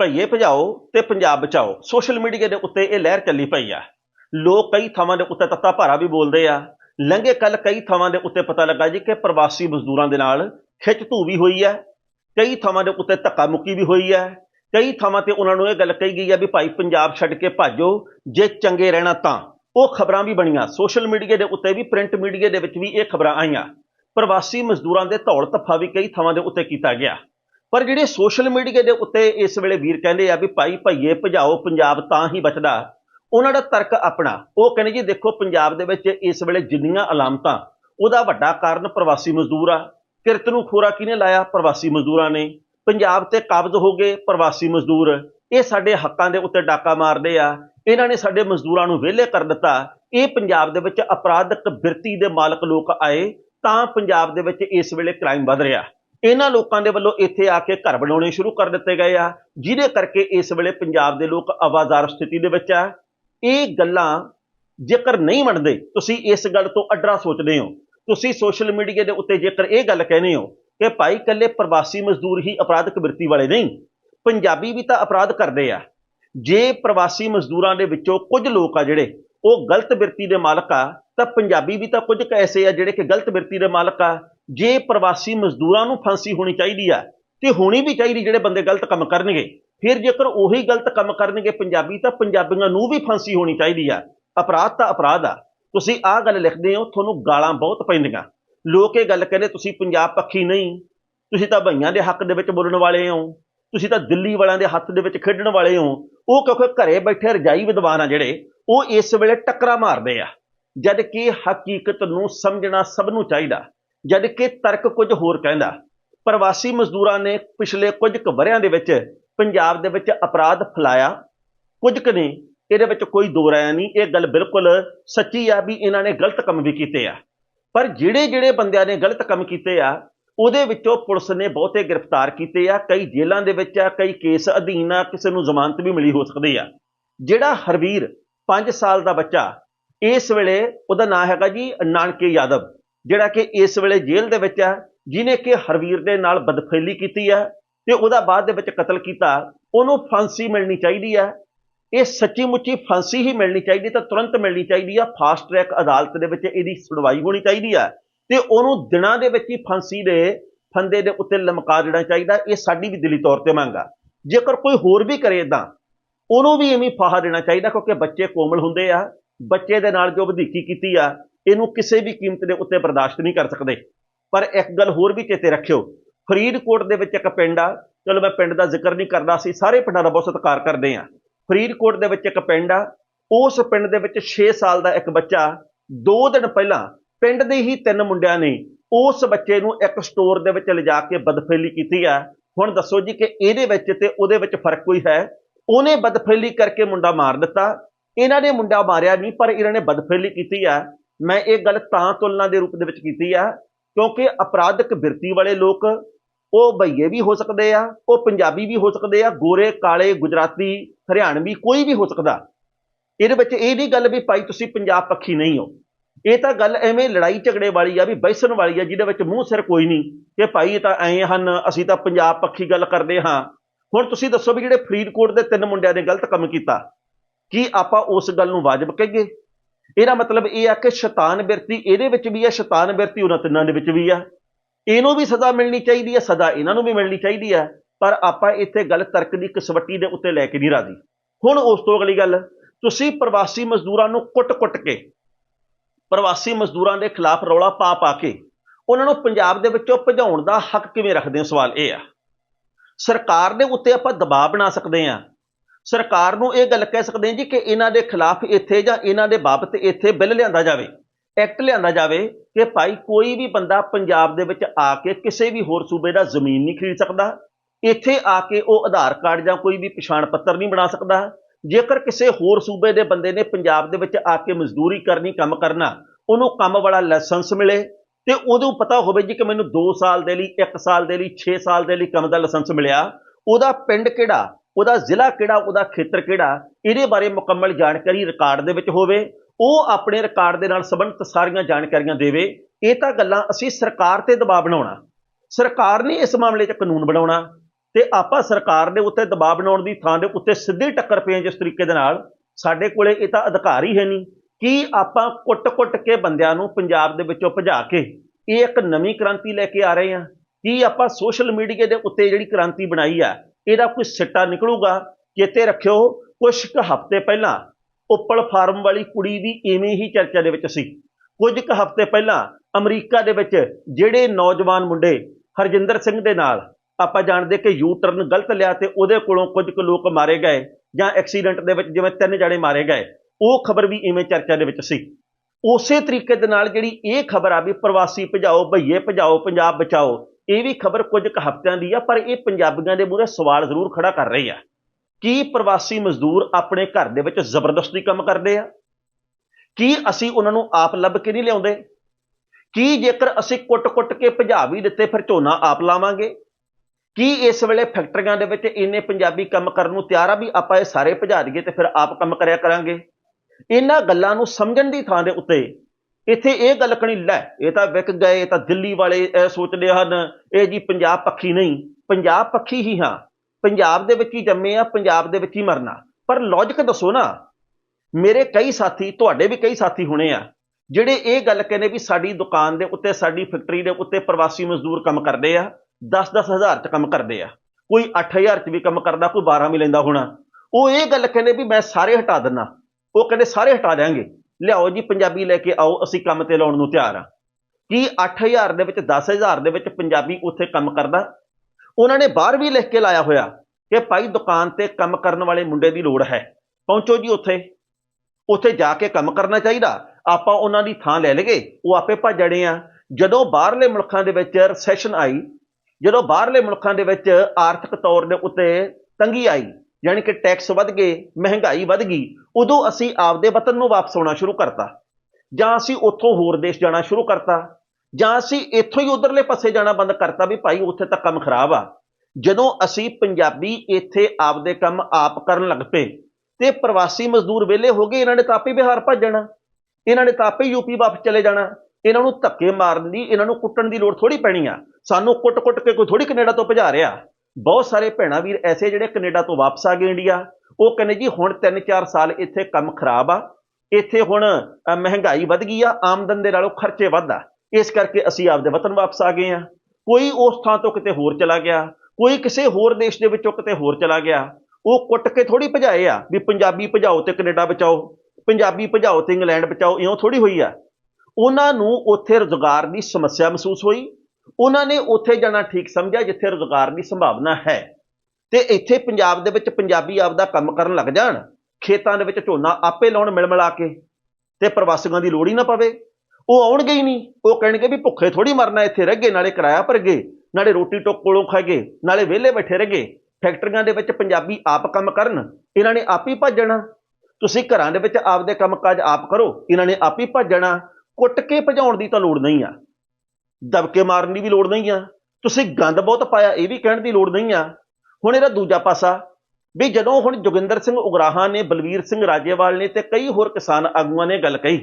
ਭਈਏ ਭਜਾਓ ਤੇ ਪੰਜਾਬ ਬਚਾਓ। Social media ਦੇ ਉੱਤੇ ਇਹ ਲਹਿਰ ਚੱਲੀ ਪਈ ਆ। ਲੋਕ ਕਈ ਥਾਵਾਂ ਦੇ ਉੱਤੇ ਤੱਤਾ ਭਾਰਾ ਵੀ ਬੋਲਦੇ ਆ। ਲੰਘੇ ਕੱਲ ਕਈ ਥਾਵਾਂ ਦੇ ਉੱਤੇ ਪਤਾ ਲੱਗਾ ਜੀ ਕਿ ਪ੍ਰਵਾਸੀ ਮਜ਼ਦੂਰਾਂ ਦੇ ਨਾਲ ਖਿੱਚ ਧੂ ਵੀ ਹੋਈ ਹੈ ਕਈ ਥਾਵਾਂ ਦੇ ਉੱਤੇ ਧੱਕਾ ਮੁੱਕੀ ਵੀ ਹੋਈ ਹੈ ਕਈ ਥਾਵਾਂ ਤੇ ਉਹਨਾਂ ਨੂੰ ਇਹ ਗੱਲ ਕਹੀ ਗਈ ਹੈ ਵੀ ਭਾਈ ਪੰਜਾਬ ਛੱਡ ਕੇ ਭਾਜੋ, ਜੇ ਚੰਗੇ ਰਹਿਣਾ ਤਾਂ। ਉਹ ਖਬਰਾਂ ਵੀ ਬਣੀਆਂ। ਸੋਸ਼ਲ ਮੀਡੀਆ ਦੇ ਉੱਤੇ ਵੀ, ਪ੍ਰਿੰਟ ਮੀਡੀਆ ਦੇ ਵਿੱਚ ਵੀ ਇਹ ਖਬਰਾਂ ਆਈਆਂ। ਪ੍ਰਵਾਸੀ ਮਜ਼ਦੂਰਾਂ ਦੇ ਧੌਲ ਧੱਫਾ ਵੀ ਕਈ ਥਾਵਾਂ ਦੇ ਉੱਤੇ ਕੀਤਾ ਗਿਆ। ਪਰ ਜਿਹੜੇ ਸੋਸ਼ਲ ਮੀਡੀਆ ਦੇ ਉੱਤੇ ਇਸ ਵੇਲੇ ਵੀਰ ਕਹਿੰਦੇ ਆ ਵੀ ਭਾਈ ਭਈਏ ਭਜਾਓ, ਪੰਜਾਬ ਤਾਂ ਹੀ ਬਚਦਾ। ਉਹਨਾਂ ਦਾ ਤਰਕ ਆਪਣਾ। ਉਹ ਕਹਿੰਦੇ ਜੀ ਦੇਖੋ, ਪੰਜਾਬ ਦੇ ਵਿੱਚ ਇਸ ਵੇਲੇ ਜਿੰਨੀਆਂ ਅਲਾਮਤਾਂ, ਉਹਦਾ ਵੱਡਾ ਕਾਰਨ ਪ੍ਰਵਾਸੀ ਮਜ਼ਦੂਰ ਆ। ਕਿਰਤ ਨੂੰ ਖੋਰਾ ਕਿਹਨੇ ਲਾਇਆ? ਪ੍ਰਵਾਸੀ ਮਜ਼ਦੂਰਾਂ ਨੇ। ਪੰਜਾਬ ਤੇ ਕਬਜ਼ ਹੋ ਗਏ ਪ੍ਰਵਾਸੀ ਮਜ਼ਦੂਰ। ਇਹ ਸਾਡੇ ਹੱਕਾਂ ਦੇ ਉੱਤੇ ਡਾਕਾ ਮਾਰਦੇ ਆ। ਇਹਨਾਂ ਨੇ ਸਾਡੇ ਮਜ਼ਦੂਰਾਂ ਨੂੰ ਵਿਹਲੇ ਕਰ ਦਿੱਤਾ। ਇਹ ਪੰਜਾਬ ਦੇ ਵਿੱਚ ਅਪਰਾਧਕ ਬਿਰਤੀ ਦੇ ਮਾਲਕ ਲੋਕ ਆਏ ਤਾਂ ਪੰਜਾਬ ਦੇ ਵਿੱਚ ਇਸ ਵੇਲੇ ਕ੍ਰਾਈਮ ਵੱਧ ਰਿਹਾ। ਇਹਨਾਂ ਲੋਕਾਂ ਦੇ ਵੱਲੋਂ ਇੱਥੇ ਆ ਕੇ ਘਰ ਬਣਾਉਣੇ ਸ਼ੁਰੂ ਕਰ ਦਿੱਤੇ ਗਏ ਆ, ਜਿਹਦੇ ਕਰਕੇ ਇਸ ਵੇਲੇ ਪੰਜਾਬ ਦੇ ਲੋਕ ਆਵਾਜ਼ਾਰ ਸਥਿਤੀ ਦੇ ਵਿੱਚ ਆ। ਇਹ ਗੱਲਾਂ ਜੇਕਰ ਨਹੀਂ ਮੰਨਦੇ, ਤੁਸੀਂ ਇਸ ਗੱਲ ਤੋਂ ਅੱਡਰਾ ਸੋਚਦੇ ਹੋ। ਤੁਸੀਂ ਸੋਸ਼ਲ ਮੀਡੀਆ ਦੇ ਉੱਤੇ ਜੇਕਰ ਇਹ ਗੱਲ ਕਹਿੰਦੇ ਹੋ ਕਿ ਭਾਈ ਕੱਲੇ ਪ੍ਰਵਾਸੀ ਮਜ਼ਦੂਰ ਹੀ ਅਪਰਾਧਕ ਬਿਰਤੀ ਵਾਲੇ ਨਹੀਂ, ਪੰਜਾਬੀ ਵੀ ਤਾਂ ਅਪਰਾਧ ਕਰਦੇ ਆ। ਜੇ ਪ੍ਰਵਾਸੀ ਮਜ਼ਦੂਰਾਂ ਦੇ ਵਿੱਚੋਂ ਕੁਝ ਲੋਕ ਆ ਜਿਹੜੇ ਉਹ ਗਲਤ ਬਿਰਤੀ ਦੇ ਮਾਲਕ ਆ, ਤਾਂ ਪੰਜਾਬੀ ਵੀ ਤਾਂ ਕੁਝ ਕੁ ਐਸੇ ਆ ਜਿਹੜੇ ਕਿ ਗਲਤ ਬਿਰਤੀ ਦੇ ਮਾਲਕ ਆ। ਜੇ ਪ੍ਰਵਾਸੀ ਮਜ਼ਦੂਰਾਂ ਨੂੰ ਫਾਂਸੀ ਹੋਣੀ ਚਾਹੀਦੀ ਆ, ਤੇ ਹੋਣੀ ਵੀ ਚਾਹੀਦੀ ਜਿਹੜੇ ਬੰਦੇ ਗਲਤ ਕੰਮ ਕਰਨਗੇ। ਫਿਰ ਜੇਕਰ ਉਹੀ ਗਲਤ ਕੰਮ ਕਰਨਗੇ ਪੰਜਾਬੀ, ਤਾਂ ਪੰਜਾਬੀਆਂ ਨੂੰ ਵੀ ਫਾਂਸੀ ਹੋਣੀ ਚਾਹੀਦੀ ਆ। ਅਪਰਾਧ ਤਾਂ ਅਪਰਾਧ ਆ। ਤੁਸੀਂ ਆਹ ਗੱਲ ਲਿਖਦੇ ਹੋ, ਤੁਹਾਨੂੰ ਗਾਲਾਂ ਬਹੁਤ ਪੈਂਦੀਆਂ। ਲੋਕ ਇਹ ਗੱਲ ਕਹਿੰਦੇ, ਤੁਸੀਂ ਪੰਜਾਬ ਪੱਖੀ ਨਹੀਂ। ਤੁਸੀਂ ਤਾਂ ਭਈਆਂ ਦੇ ਹੱਕ ਦੇ ਵਿੱਚ ਬੋਲਣ ਵਾਲੇ ਹੋ। ਤੁਸੀਂ ਤਾਂ ਦਿੱਲੀ ਵਾਲਿਆਂ ਦੇ ਹੱਥ ਦੇ ਵਿੱਚ ਖੇਡਣ ਵਾਲੇ ਹੋ। ਉਹ ਕਿਉਂਕਿ ਘਰੇ ਬੈਠੇ ਰਜਾਈ ਵਿਦਵਾਨ ਆ ਜਿਹੜੇ, ਉਹ ਇਸ ਵੇਲੇ ਟੱਕਰਾ ਮਾਰਦੇ ਆ। ਜਦ ਕਿ ਹਕੀਕਤ ਨੂੰ ਸਮਝਣਾ ਸਭ ਨੂੰ ਚਾਹੀਦਾ। ਜਦ ਕਿ ਤਰਕ ਕੁਝ ਹੋਰ ਕਹਿੰਦਾ, ਪ੍ਰਵਾਸੀ ਮਜ਼ਦੂਰਾਂ ਨੇ ਪਿਛਲੇ ਕੁਝ ਕੁ ਵਰਿਆਂ ਦੇ ਵਿੱਚ ਪੰਜਾਬ ਦੇ ਵਿੱਚ ਅਪਰਾਧ ਫੈਲਾਇਆ। ਕੁਝ ਕੁ ਨੇ ਇਹਦੇ ਵਿੱਚ ਕੋਈ ਦੋ ਰਾਇਆ ਨਹੀਂ, ਇਹ ਗੱਲ ਬਿਲਕੁਲ ਸੱਚੀ ਆ ਵੀ ਇਹਨਾਂ ਨੇ ਗਲਤ ਕੰਮ ਵੀ ਕੀਤੇ ਆ। ਪਰ ਜਿਹੜੇ ਜਿਹੜੇ ਬੰਦਿਆਂ ਨੇ ਗਲਤ ਕੰਮ ਕੀਤੇ ਆ, ਉਹਦੇ ਵਿੱਚੋਂ ਪੁਲਿਸ ਨੇ ਬਹੁਤੇ ਗ੍ਰਿਫਤਾਰ ਕੀਤੇ ਆ, ਕਈ ਜੇਲ੍ਹਾਂ ਦੇ ਵਿੱਚ ਆ, ਕਈ ਕੇਸ ਅਧੀਨ ਆ, ਕਿਸੇ ਨੂੰ ਜ਼ਮਾਨਤ ਵੀ ਮਿਲੀ ਹੋ ਸਕਦੀ ਆ। ਜਿਹੜਾ ਹਰਵੀਰ 5 ਸਾਲ ਦਾ ਬੱਚਾ, ਇਸ ਵੇਲੇ ਉਹਦਾ ਨਾਂ ਹੈਗਾ ਜੀ ਨਾਨਕੇ ਯਾਦਵ। ਜਿਹੜਾ ਕਿ ਇਸ ਵੇਲੇ ਜੇਲ੍ਹ ਦੇ ਵਿੱਚ ਹੈ ਜਿਨੇ ਕਿ ਹਰਵੀਰ ਦੇ ਨਾਲ ਬਦਫੈਲੀ ਕੀਤੀ ਹੈ ਤੇ ਉਹਦਾ ਬਾਅਦ ਦੇ ਵਿੱਚ ਕਤਲ ਕੀਤਾ, ਉਹਨੂੰ ਫਾਂਸੀ ਮਿਲਣੀ ਚਾਹੀਦੀ ਹੈ ਇਹ ਸੱਚੀ ਮੁੱਚੀ ਫਾਂਸੀ ਹੀ ਮਿਲਣੀ ਚਾਹੀਦੀ ਤਾਂ ਤੁਰੰਤ ਮਿਲਣੀ ਚਾਹੀਦੀ ਆ। ਫਾਸਟ ਟਰੈਕ ਅਦਾਲਤ ਦੇ ਵਿੱਚ ਇਹਦੀ ਸੁਣਵਾਈ ਹੋਣੀ ਚਾਹੀਦੀ ਆ ਤੇ ਉਹਨੂੰ ਦਿਨਾਂ ਦੇ ਵਿੱਚ ਹੀ ਫਾਂਸੀ ਦੇ ਫੰਦੇ ਦੇ ਉੱਤੇ ਲਮਕਾ ਦੇਣਾ ਚਾਹੀਦਾ। ਇਹ ਸਾਡੀ ਵੀ ਦਿਲੀ ਤੌਰ ਤੇ ਮੰਗ ਆ। ਜੇਕਰ ਕੋਈ ਹੋਰ ਵੀ ਕਰੇ ਤਾਂ ਉਹਨੂੰ ਵੀ ਐਵੇਂ ਫਾਹਾ ਦੇਣਾ ਚਾਹੀਦਾ ਕਿਉਂਕਿ ਬੱਚੇ ਕੋਮਲ ਹੁੰਦੇ ਆ। ਬੱਚੇ ਦੇ ਨਾਲ ਜੋ ਵਧੀਕੀ ਕੀਤੀ ਆ ਇਹਨੂੰ ਕਿਸੇ ਵੀ ਕੀਮਤ ਦੇ ਉੱਤੇ ਬਰਦਾਸ਼ਤ ਨਹੀਂ ਕਰ ਸਕਦੇ। ਪਰ ਇੱਕ ਗੱਲ ਹੋਰ ਵੀ ਚੇਤੇ ਰੱਖਿਓ, ਫਰੀਦਕੋਟ ਦੇ ਵਿੱਚ ਇੱਕ ਪਿੰਡ ਆ, ਚਲੋ ਮੈਂ ਪਿੰਡ ਦਾ ਜ਼ਿਕਰ ਨਹੀਂ ਕਰਦਾ ਸੀ, ਸਾਰੇ ਪਿੰਡਾਂ ਦਾ ਬਹੁਤ ਸਤਿਕਾਰ ਕਰਦੇ ਆ ਫਰੀਦਕੋਟ ਦੇ ਵਿੱਚ ਇੱਕ ਪਿੰਡ ਆ, ਉਸ ਪਿੰਡ ਦੇ ਵਿੱਚ 6 ਸਾਲ ਦਾ ਇੱਕ ਬੱਚਾ 2 ਦਿਨ ਪਹਿਲਾਂ ਪਿੰਡ ਦੇ ਹੀ ਤਿੰਨ ਮੁੰਡਿਆਂ ਨੇ ਉਸ ਬੱਚੇ ਨੂੰ ਇੱਕ ਸਟੋਰ ਦੇ ਵਿੱਚ ਲਿਜਾ ਕੇ ਬਦਫੇਲੀ ਕੀਤੀ ਆ। ਹੁਣ ਦੱਸੋ ਜੀ ਕਿ ਇਹਦੇ ਵਿੱਚ ਤੇ ਉਹਦੇ ਵਿੱਚ ਫ਼ਰਕ ਕੋਈ ਹੈ? ਉਹਨੇ ਬਦਫੇਲੀ ਕਰਕੇ ਮੁੰਡਾ ਮਾਰ ਦਿੱਤਾ। ਇਹਨਾਂ ਨੇ ਮੁੰਡਾ ਮਾਰਿਆ ਨਹੀਂ, ਪਰ ਇਹਨਾਂ ਨੇ ਬਦਫੇਲੀ ਕੀਤੀ ਆ। ਮੈਂ ਇਹ ਗੱਲ ਤਾਂ ਤੁਲਨਾ ਦੇ ਰੂਪ ਦੇ ਵਿੱਚ ਕੀਤੀ ਆ, ਕਿਉਂਕਿ ਅਪਰਾਧਕ ਬਿਰਤੀ ਵਾਲੇ ਲੋਕ, ਉਹ ਬਈਏ ਵੀ ਹੋ ਸਕਦੇ ਆ, ਉਹ ਪੰਜਾਬੀ ਵੀ ਹੋ ਸਕਦੇ ਆ, ਗੋਰੇ, ਕਾਲੇ, ਗੁਜਰਾਤੀ ਹਰਿਆਣਵੀ ਕੋਈ ਵੀ ਹੋ ਸਕਦਾ। ਇਹਦੇ ਵਿੱਚ ਇਹ ਨਹੀਂ ਗੱਲ ਵੀ ਭਾਈ ਤੁਸੀਂ ਪੰਜਾਬ ਪੱਖੀ ਨਹੀਂ ਹੋ। ਇਹ ਤਾਂ ਗੱਲ ਐਵੇਂ ਲੜਾਈ ਝਗੜੇ ਵਾਲੀ ਆ ਵੀ ਬੈਸਣ ਵਾਲੀ ਆ, ਜਿਹਦੇ ਵਿੱਚ ਮੂੰਹ ਸਿਰ ਕੋਈ ਨਹੀਂ, ਕਿ ਭਾਈ ਇਹ ਤਾਂ ਐ ਹਨ, ਅਸੀਂ ਤਾਂ ਪੰਜਾਬ ਪੱਖੀ ਗੱਲ ਕਰਦੇ ਹਾਂ। ਹੁਣ ਤੁਸੀਂ ਦੱਸੋ ਵੀ ਜਿਹੜੇ ਫਰੀਦਕੋਟ ਦੇ ਤਿੰਨ ਮੁੰਡਿਆਂ ਨੇ ਗਲਤ ਕੰਮ ਕੀਤਾ, ਕੀ ਆਪਾਂ ਉਸ ਗੱਲ ਨੂੰ ਵਾਜਬ ਕਹੀਏ? ਇਹਦਾ ਮਤਲਬ ਇਹ ਆ ਕਿ ਸ਼ੈਤਾਨ ਬਿਰਤੀ ਇਹਦੇ ਵਿੱਚ ਵੀ ਆ, ਸ਼ੈਤਾਨ ਬਿਰਤੀ ਉਹਨਾਂ ਤਿੰਨਾਂ ਦੇ ਵਿੱਚ ਵੀ ਆ। ਇਹਨੂੰ ਵੀ ਸਜ਼ਾ ਮਿਲਣੀ ਚਾਹੀਦੀ ਹੈ ਸਜ਼ਾ ਇਹਨਾਂ ਨੂੰ ਵੀ ਮਿਲਣੀ ਚਾਹੀਦੀ ਹੈ ਪਰ ਆਪਾਂ ਇੱਥੇ ਗੱਲ ਤਰਕ ਦੀ, ਕਸਵੱਟੀ ਦੇ ਉੱਤੇ ਲੈ ਕੇ ਨਹੀਂ ਰਾਜ਼ੀ। ਹੁਣ ਉਸ ਤੋਂ ਅਗਲੀ ਗੱਲ, ਤੁਸੀਂ ਪ੍ਰਵਾਸੀ ਮਜ਼ਦੂਰਾਂ ਨੂੰ ਕੁੱਟ-ਕੁੱਟ ਕੇ, ਪ੍ਰਵਾਸੀ ਮਜ਼ਦੂਰਾਂ ਦੇ ਖਿਲਾਫ ਰੌਲਾ ਪਾ ਪਾ ਕੇ, ਉਹਨਾਂ ਨੂੰ ਪੰਜਾਬ ਦੇ ਵਿੱਚੋਂ ਭਜਾਉਣ ਦਾ ਹੱਕ ਕਿਵੇਂ ਰੱਖਦੇ ਹੋ? ਸਵਾਲ ਇਹ ਆ। ਸਰਕਾਰ ਦੇ ਉੱਤੇ ਆਪਾਂ ਦਬਾਅ ਬਣਾ ਸਕਦੇ ਆ। ਸਰਕਾਰ ਨੂੰ ਇਹ ਗੱਲ ਕਹਿ ਸਕਦੇ ਹਾਂ ਜੀ ਕਿ ਇਹਨਾਂ ਦੇ ਖਿਲਾਫ ਇੱਥੇ ਜਾਂ ਇਹਨਾਂ ਦੇ ਬਾਬਤ ਇੱਥੇ ਬਿੱਲ ਲਿਆਂਦਾ ਜਾਵੇ, ਐਕਟ ਲਿਆਂਦਾ ਜਾਵੇ ਕਿ ਭਾਈ ਕੋਈ ਵੀ ਬੰਦਾ ਪੰਜਾਬ ਦੇ ਵਿੱਚ ਆ ਕੇ ਕਿਸੇ ਵੀ ਹੋਰ ਸੂਬੇ ਦਾ ਜ਼ਮੀਨ ਨਹੀਂ ਖਰੀਦ ਸਕਦਾ, ਇੱਥੇ ਆ ਕੇ ਉਹ ਆਧਾਰ ਕਾਰਡ ਜਾਂ ਕੋਈ ਵੀ ਪਛਾਣ ਪੱਤਰ ਨਹੀਂ ਬਣਾ ਸਕਦਾ, ਜੇਕਰ ਕਿਸੇ ਹੋਰ ਸੂਬੇ ਦੇ ਬੰਦੇ ਨੇ ਪੰਜਾਬ ਦੇ ਵਿੱਚ ਆ ਕੇ ਮਜ਼ਦੂਰੀ ਕਰਨੀ, ਕੰਮ ਕਰਨਾ, ਉਹਨੂੰ ਕੰਮ ਵਾਲਾ ਲਾਇਸੈਂਸ ਮਿਲੇ ਤੇ ਉਹਨੂੰ ਪਤਾ ਹੋਵੇ ਜੀ ਕਿ ਮੈਨੂੰ 2 ਸਾਲ ਦੇ ਲਈ 1 ਸਾਲ ਦੇ ਲਈ 6 ਸਾਲ ਦੇ ਲਈ ਕੰਮ ਦਾ ਲਾਇਸੈਂਸ ਮਿਲਿਆ, ਉਹਦਾ ਪਿੰਡ ਕਿਹੜਾ? ਉਹਦਾ ਜ਼ਿਲ੍ਹਾ ਕਿਹੜਾ, ਉਹਦਾ ਖੇਤਰ ਕਿਹੜਾ, ਇਹਦੇ ਬਾਰੇ ਮੁਕੰਮਲ ਜਾਣਕਾਰੀ ਰਿਕਾਰਡ ਦੇ ਵਿੱਚ ਹੋਵੇ, ਉਹ ਆਪਣੇ ਰਿਕਾਰਡ ਦੇ ਨਾਲ ਸੰਬੰਧਿਤ ਸਾਰੀਆਂ ਜਾਣਕਾਰੀਆਂ ਦੇਵੇ, ਇਹ ਤਾਂ ਗੱਲਾਂ ਅਸੀਂ ਸਰਕਾਰ ਤੇ ਦਬਾਅ ਬਣਾਉਣਾ। ਸਰਕਾਰ ਨੇ ਇਸ ਮਾਮਲੇ 'ਚ ਕਾਨੂੰਨ ਬਣਾਉਣਾ ਤੇ ਆਪਾਂ ਸਰਕਾਰ ਦੇ ਉੱਤੇ ਦਬਾਅ ਬਣਾਉਣ ਦੀ ਥਾਂ ਦੇ ਉੱਤੇ ਸਿੱਧੀ ਟੱਕਰ ਪਏ ਹਾਂ ਜਿਸ ਤਰੀਕੇ ਦੇ ਨਾਲ। ਸਾਡੇ ਕੋਲੇ ਇਹ ਤਾਂ ਅਧਿਕਾਰ ਹੀ ਹੈ ਨਹੀਂ ਕਿ ਆਪਾਂ ਕੁੱਟ-ਕੁੱਟ ਕੇ ਬੰਦਿਆਂ ਨੂੰ ਪੰਜਾਬ ਦੇ ਵਿੱਚੋਂ ਭਜਾ ਕੇ ਇਹ ਇੱਕ ਨਵੀਂ ਕ੍ਰਾਂਤੀ ਲੈ ਕੇ ਆ ਰਹੇ ਹਾਂ। ਕੀ ਆਪਾਂ ਸੋਸ਼ਲ ਮੀਡੀਆ ਦੇ ਉੱਤੇ ਜਿਹੜੀ ਕ੍ਰਾਂਤੀ ਬਣਾਈ ਆ ਇਹਦਾ ਕੋਈ ਸਿੱਟਾ ਨਿਕਲੂਗਾ? ਚੇਤੇ ਰੱਖਿਓ ਕੁਝ ਕੁ ਹਫ਼ਤੇ ਪਹਿਲਾਂ ਉੱਪਲ ਫਾਰਮ ਵਾਲੀ ਕੁੜੀ ਵੀ ਇਵੇਂ ਹੀ ਚਰਚਾ ਦੇ ਵਿੱਚ ਸੀ। ਕੁਝ ਕੁ ਹਫ਼ਤੇ ਪਹਿਲਾਂ ਅਮਰੀਕਾ ਦੇ ਵਿੱਚ ਜਿਹੜੇ ਨੌਜਵਾਨ ਮੁੰਡੇ ਹਰਜਿੰਦਰ ਸਿੰਘ ਦੇ ਨਾਲ, ਆਪਾਂ ਜਾਣਦੇ ਕਿ ਯੂ ਟਰਨ ਗਲਤ ਲਿਆ ਤੇ ਉਹਦੇ ਕੋਲੋਂ ਕੁਝ ਕੁ ਲੋਕ ਮਾਰੇ ਗਏ ਜਾਂ ਐਕਸੀਡੈਂਟ ਦੇ ਵਿੱਚ ਜਿਵੇਂ ਤਿੰਨ ਜਣੇ ਮਾਰੇ ਗਏ, ਉਹ ਖਬਰ ਵੀ ਇਵੇਂ ਚਰਚਾ ਦੇ ਵਿੱਚ ਸੀ। ਉਸੇ ਤਰੀਕੇ ਦੇ ਨਾਲ ਜਿਹੜੀ ਇਹ ਖਬਰ ਆ ਵੀ ਪ੍ਰਵਾਸੀ ਭਜਾਓ, ਭਈਏ ਭਜਾਓ, ਪੰਜਾਬ ਬਚਾਓ ਇਹ ਵੀ ਖਬਰ ਕੁਝ ਕੁ ਹਫ਼ਤਿਆਂ ਦੀ ਆ, ਪਰ ਇਹ ਪੰਜਾਬੀਆਂ ਦੇ ਮੂਹਰੇ ਸਵਾਲ ਜ਼ਰੂਰ ਖੜਾ ਕਰ ਰਹੀ ਆ। ਕੀ ਪ੍ਰਵਾਸੀ ਮਜ਼ਦੂਰ ਆਪਣੇ ਘਰ ਦੇ ਵਿੱਚ ਜ਼ਬਰਦਸਤੀ ਕੰਮ ਕਰਦੇ ਆ? ਕੀ ਅਸੀਂ ਉਹਨਾਂ ਨੂੰ ਆਪ ਲੱਭ ਕੇ ਨਹੀਂ ਲਿਆਉਂਦੇ? ਕੀ ਜੇਕਰ ਅਸੀਂ ਕੁੱਟ-ਕੁੱਟ ਕੇ ਭਜਾ ਵੀ ਦਿੱਤੇ, ਫਿਰ ਝੋਨਾ ਆਪ ਲਾਵਾਂਗੇ? ਕੀ ਇਸ ਵੇਲੇ ਫੈਕਟਰੀਆਂ ਦੇ ਵਿੱਚ ਇੰਨੇ ਪੰਜਾਬੀ ਕੰਮ ਕਰਨ ਨੂੰ ਤਿਆਰ ਆ ਵੀ ਆਪਾਂ ਇਹ ਸਾਰੇ ਭਜਾ ਦਈਏ ਤੇ ਫਿਰ ਆਪ ਕੰਮ ਕਰਿਆ ਕਰਾਂਗੇ? ਇਹਨਾਂ ਗੱਲਾਂ ਨੂੰ ਸਮਝਣ ਦੀ ਥਾਂ ਦੇ ਉੱਤੇ ਇੱਥੇ ਇਹ ਗੱਲ ਕਣੀ ਲੈ, ਇਹ ਤਾਂ ਵਿਕ ਗਏ, ਇਹ ਤਾਂ ਦਿੱਲੀ ਵਾਲੇ ਇਹ ਸੋਚਦੇ ਹਨ, ਇਹ ਜੀ ਪੰਜਾਬ ਪੱਖੀ ਨਹੀਂ, ਪੰਜਾਬ ਪੱਖੀ ਹੀ ਹਾਂ। ਪੰਜਾਬ ਦੇ ਵਿੱਚ ਹੀ ਜੰਮੇ ਆ ਪੰਜਾਬ ਦੇ ਵਿੱਚ ਹੀ ਮਰਨਾ। ਪਰ ਲੌਜੀਕ ਦੱਸੋ ਨਾ, ਮੇਰੇ ਕਈ ਸਾਥੀ, ਤੁਹਾਡੇ ਵੀ ਕਈ ਸਾਥੀ ਹੋਣੇ ਆ, ਜਿਹੜੇ ਇਹ ਗੱਲ ਕਹਿੰਦੇ ਵੀ ਸਾਡੀ ਦੁਕਾਨ ਦੇ ਉੱਤੇ, ਸਾਡੀ ਫੈਕਟਰੀ ਦੇ ਉੱਤੇ ਪ੍ਰਵਾਸੀ ਮਜ਼ਦੂਰ ਕੰਮ ਕਰਦੇ ਆ 10-10 ਹਜ਼ਾਰ ਚ ਕੰਮ ਕਰਦੇ ਆ। ਕੋਈ 8000 ਚ ਵੀ ਕੰਮ ਕਰਦਾ, ਕੋਈ 12 ਵੀ ਲੈਂਦਾ ਹੋਣਾ। ਉਹ ਇਹ ਗੱਲ ਕਹਿੰਦੇ ਵੀ ਮੈਂ ਸਾਰੇ ਹਟਾ ਦਿੰਨਾ ਉਹ ਕਹਿੰਦੇ ਸਾਰੇ ਹਟਾ ਦਿਆਂਗੇ। ਲਿਆਓ ਜੀ, ਪੰਜਾਬੀ ਲੈ ਕੇ ਆਓ, ਅਸੀਂ ਕੰਮ ਤੇ ਲਾਉਣ ਨੂੰ ਤਿਆਰ ਆ। ਕੀ 8000 ਦੇ ਵਿੱਚ 10000 ਦੇ ਵਿੱਚ ਪੰਜਾਬੀ ਉੱਥੇ ਕੰਮ ਕਰਦਾ? ਉਹਨਾਂ ਨੇ ਬਾਹਰ ਵੀ ਲਿਖ ਕੇ ਲਾਇਆ ਹੋਇਆ ਕਿ ਭਾਈ ਦੁਕਾਨ ਤੇ ਕੰਮ ਕਰਨ ਵਾਲੇ ਮੁੰਡੇ ਦੀ ਲੋੜ ਹੈ। ਪਹੁੰਚੋ ਜੀ ਉੱਥੇ। ਉੱਥੇ ਜਾ ਕੇ ਕੰਮ ਕਰਨਾ ਚਾਹੀਦਾ। ਆਪਾਂ ਉਹਨਾਂ ਦੀ ਥਾਂ ਲੈ ਲਈਏ। ਉਹ ਆਪੇ ਭੱਜਣੇ ਆ। ਜਦੋਂ ਬਾਹਰਲੇ ਮੁਲਕਾਂ ਦੇ ਵਿੱਚ ਰੈਸੈਸ਼ਨ ਆਈ, ਜਦੋਂ ਬਾਹਰਲੇ ਮੁਲਕਾਂ ਦੇ ਵਿੱਚ ਆਰਥਿਕ ਤੌਰ ਦੇ ਉੱਤੇ ਤੰਗੀ ਆਈ ਯਾਨੀ ਕਿ ਟੈਕਸ ਵੱਧ ਗਏ, ਮਹਿੰਗਾਈ ਵੱਧ ਗਈ, ਉਦੋਂ ਅਸੀਂ ਆਪਦੇ ਵਤਨ ਨੂੰ ਵਾਪਸ ਆਉਣਾ ਸ਼ੁਰੂ ਕਰਤਾ। ਜਾਂ ਅਸੀਂ ਉੱਥੋਂ ਹੋਰ ਦੇਸ਼ ਜਾਣਾ ਸ਼ੁਰੂ ਕਰਤਾ, ਜਾਂ ਅਸੀਂ ਇੱਥੋਂ ਹੀ ਉਧਰਲੇ ਪਾਸੇ ਜਾਣਾ ਬੰਦ ਕਰਤਾ ਵੀ ਭਾਈ ਉੱਥੇ ਤਾਂ ਕੰਮ ਖਰਾਬ ਆ। ਜਦੋਂ ਅਸੀਂ ਪੰਜਾਬੀ ਇੱਥੇ ਆਪਦੇ ਕੰਮ ਆਪ ਕਰਨ ਲੱਗ ਪਏ, ਤੇ ਪ੍ਰਵਾਸੀ ਮਜ਼ਦੂਰ ਵਿਹਲੇ ਹੋ ਗਏ, ਇਹਨਾਂ ਨੇ ਤਾਂ ਆਪੇ ਬਿਹਾਰ ਭੱਜ ਜਾਣਾ ਇਹਨਾਂ ਨੇ ਤਾਂ ਆਪੇ ਯੂਪੀ ਵਾਪਸ ਚਲੇ ਜਾਣਾ, ਇਹਨਾਂ ਨੂੰ ਧੱਕੇ ਮਾਰਨ ਦੀ, ਇਹਨਾਂ ਨੂੰ ਕੁੱਟਣ ਦੀ ਲੋੜ ਥੋੜੀ ਪੈਣੀ ਆ। ਸਾਨੂੰ ਕੁੱਟ-ਕੁੱਟ ਕੇ ਕੋਈ ਥੋੜੀ ਕੈਨੇਡਾ ਤੋਂ ਭਜਾ ਰਿਹਾ। ਬਹੁਤ ਸਾਰੇ ਭੈਣਾ ਵੀਰ ਐਸੇ ਜਿਹੜੇ ਕੈਨੇਡਾ ਤੋਂ ਵਾਪਸ ਆ ਗਏ ਇੰਡੀਆ। ਉਹ ਕਹਿੰਦੇ ਜੀ ਹੁਣ 3-4 ਸਾਲ ਇੱਥੇ ਕੰਮ ਖਰਾਬ ਆ। ਇੱਥੇ ਹੁਣ ਮਹਿੰਗਾਈ ਵੱਧ ਗਈ ਆ, ਆਮਦਨ ਦੇ ਨਾਲੋਂ ਖਰਚੇ ਵੱਧ ਆ। ਇਸ ਕਰਕੇ ਅਸੀਂ ਆਪਦੇ ਵਤਨ ਵਾਪਸ ਆ ਗਏ ਆ। ਕੋਈ ਉਸ ਥਾਂ ਤੋਂ ਕਿਤੇ ਹੋਰ ਚਲਾ ਗਿਆ। ਕੋਈ ਕਿਸੇ ਹੋਰ ਦੇਸ਼ ਦੇ ਵਿੱਚੋਂ ਕਿਤੇ ਹੋਰ ਚਲਾ ਗਿਆ। ਉਹ ਕੁੱਟ ਕੇ ਥੋੜੀ ਭਜਾਏ ਆ ਵੀ ਪੰਜਾਬੀ ਭਜਾਓ ਤੇ ਕੈਨੇਡਾ ਬਚਾਓ। ਪੰਜਾਬੀ ਭਜਾਓ ਤੇ ਇੰਗਲੈਂਡ ਬਚਾਓ, ਇਉਂ ਥੋੜੀ ਹੋਈ ਆ। ਉਹਨਾਂ ਨੂੰ ਉੱਥੇ ਰੁਜ਼ਗਾਰ ਦੀ ਸਮੱਸਿਆ ਮਹਿਸੂਸ ਹੋਈ। ਉਹਨਾਂ ਨੇ ਉੱਥੇ ਜਾਣਾ ਠੀਕ ਸਮਝਿਆ, ਜਿੱਥੇ ਰੁਜ਼ਗਾਰ ਦੀ ਸੰਭਾਵਨਾ ਹੈ। ਤੇ ਇੱਥੇ ਪੰਜਾਬ ਦੇ ਵਿੱਚ ਪੰਜਾਬੀ ਆਪਦਾ ਕੰਮ ਕਰਨ ਲੱਗ ਜਾਣ, ਖੇਤਾਂ ਦੇ ਵਿੱਚ ਝੋਨਾ ਆਪੇ ਲਾਉਣ ਮਿਲ ਮਿਲਾ ਕੇ, ਤੇ ਪ੍ਰਵਾਸੀਆਂ ਦੀ ਲੋੜ ਹੀ ਨਾ ਪਵੇ। ਉਹ ਆਉਣਗੇ ਹੀ ਨਹੀਂ। ਉਹ ਕਹਿਣਗੇ ਵੀ ਭੁੱਖੇ ਥੋੜੀ ਮਰਨਾ, ਇੱਥੇ ਰਹਿ ਗਏ ਨਾਲੇ ਕਿਰਾਇਆ ਭਰ ਗਏ ਨਾਲੇ ਰੋਟੀ ਟੋਕ ਕੋਲੋਂ ਖਾ ਗਏ ਨਾਲੇ ਵਿਹਲੇ ਬੈਠੇ ਰਹਿ ਗਏ ਫੈਕਟਰੀਆਂ ਦੇ ਵਿੱਚ ਪੰਜਾਬੀ ਆਪ ਕੰਮ ਕਰਨ, ਇਹਨਾਂ ਨੇ ਆਪ ਹੀ ਭੱਜਣਾ। ਤੁਸੀਂ ਘਰਾਂ ਦੇ ਵਿੱਚ ਆਪਦੇ ਕੰਮਕਾਜ ਆਪ ਕਰੋ, ਇਹਨਾਂ ਨੇ ਆਪ ਹੀ ਭੱਜਣਾ। ਕੁੱਟ ਕੇ ਭਜਾਉਣ ਦੀ ਤਾਂ ਲੋੜ ਨਹੀਂ ਆ। ਦਬਕੇ ਮਾਰਨ ਦੀ ਵੀ ਲੋੜ ਨਹੀਂ ਆ। ਤੁਸੀਂ ਗੰਦ ਬਹੁਤ ਪਾਇਆ, ਇਹ ਵੀ ਕਹਿਣ ਦੀ ਲੋੜ ਨਹੀਂ ਆ। ਹੁਣ ਇਹਦਾ ਦੂਜਾ ਪਾਸਾ, ਵੀ ਜਦੋਂ ਹੁਣ ਜੋਗਿੰਦਰ ਸਿੰਘ ਉਗਰਾਹਾਂ ਨੇ, ਬਲਵੀਰ ਸਿੰਘ ਰਾਜੇਵਾਲ ਨੇ ਤੇ ਕਈ ਹੋਰ ਕਿਸਾਨ ਆਗੂਆਂ ਨੇ ਗੱਲ ਕਹੀ,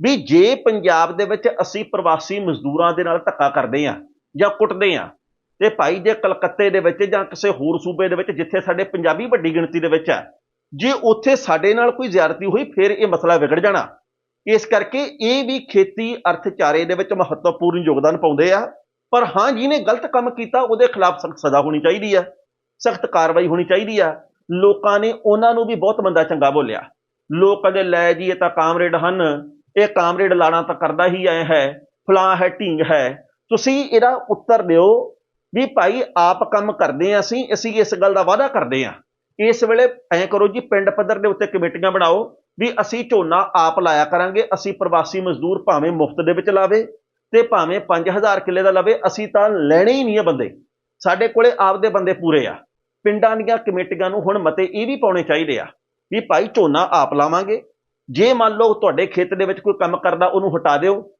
ਵੀ ਜੇ ਪੰਜਾਬ ਦੇ ਵਿੱਚ ਅਸੀਂ ਪ੍ਰਵਾਸੀ ਮਜ਼ਦੂਰਾਂ ਦੇ ਨਾਲ ਧੱਕਾ ਕਰਦੇ ਆ ਜਾਂ ਕੁੱਟਦੇ ਆ, ਤੇ ਭਾਈ ਜੇ ਕਲਕੱਤੇ ਦੇ ਵਿੱਚ ਜਾਂ ਕਿਸੇ ਹੋਰ ਸੂਬੇ ਦੇ ਵਿੱਚ ਜਿੱਥੇ ਸਾਡੇ ਪੰਜਾਬੀ ਵੱਡੀ ਗਿਣਤੀ ਦੇ ਵਿੱਚ ਆ, ਜੇ ਉੱਥੇ ਸਾਡੇ ਨਾਲ ਕੋਈ ਜ਼ਿਆਦਤੀ ਹੋਈ, ਫਿਰ ਇਹ ਮਸਲਾ ਵਿਗੜ ਜਾਣਾ। ਇਸ ਕਰਕੇ ਇਹ ਵੀ ਖੇਤੀ ਅਰਥਚਾਰੇ ਦੇ ਵਿੱਚ ਮਹੱਤਵਪੂਰਨ ਯੋਗਦਾਨ ਪਾਉਂਦੇ ਆ। ਪਰ ਹਾਂ, ਜਿਹਨੇ ਗਲਤ ਕੰਮ ਕੀਤਾ, ਉਹਦੇ ਖਿਲਾਫ ਸਖਤ ਸਜ਼ਾ ਹੋਣੀ ਚਾਹੀਦੀ ਆ, ਸਖਤ ਕਾਰਵਾਈ ਹੋਣੀ ਚਾਹੀਦੀ ਆ। ਲੋਕਾਂ ਨੇ ਉਹਨਾਂ ਨੂੰ ਵੀ ਬਹੁਤ ਮੰਦਾ ਚੰਗਾ ਬੋਲਿਆ। ਲੋਕ ਕਹਿੰਦੇ, ਲੈ ਜੀ, ਇਹ ਤਾਂ ਕਾਮਰੇਡ ਹਨ, ਇਹ ਕਾਮਰੇਡ ਲਾਣਾ ਤਾਂ ਕਰਦਾ ਹੀ ਐ ਹੈ ਫਲਾਂ ਹੈ, ਢੀਂਗ ਹੈ। ਤੁਸੀਂ ਇਹਦਾ ਉੱਤਰ ਦਿਓ ਵੀ ਭਾਈ, ਆਪ ਕੰਮ ਕਰਦੇ ਆ ਅਸੀਂ ਅਸੀਂ ਇਸ ਗੱਲ ਦਾ ਵਾਅਦਾ ਕਰਦੇ ਆ। ਇਸ ਵੇਲੇ ਐਂ ਕਰੋ ਜੀ, ਪਿੰਡ ਪੱਧਰ ਦੇ ਉੱਤੇ ਕਮੇਟੀਆਂ ਬਣਾਓ ਵੀ ਅਸੀਂ ਝੋਨਾ ਆਪ ਲਾਇਆ ਕਰਾਂਗੇ, ਅਸੀਂ ਪ੍ਰਵਾਸੀ ਮਜ਼ਦੂਰ ਭਾਵੇਂ ਮੁਫਤ ਦੇ ਵਿੱਚ ਲਾਵੇ ਤੇ ਭਾਵੇਂ 5000 ਕਿੱਲੇ ਦਾ ਲਵੇ, ਅਸੀਂ ਤਾਂ ਲੈਣੇ ਹੀ ਨਹੀਂ ਆ ਬੰਦੇ। ਸਾਡੇ ਕੋਲੇ ਆਪਦੇ ਬੰਦੇ ਪੂਰੇ ਆ। ਪਿੰਡਾਂ ਦੀਆਂ ਕਮੇਟੀਆਂ ਨੂੰ ਹੁਣ ਮਤੇ ਇਹ ਵੀ ਪਾਉਣੇ ਚਾਹੀਦੇ ਆ ਵੀ ਭਾਈ ਝੋਨਾ ਆਪ ਲਾਵਾਂਗੇ। ਜੇ ਮੰਨ ਲਓ ਤੁਹਾਡੇ ਖੇਤ ਦੇ ਵਿੱਚ ਕੋਈ ਕੰਮ ਕਰਦਾ, ਉਹਨੂੰ ਹਟਾ ਦਿਓ।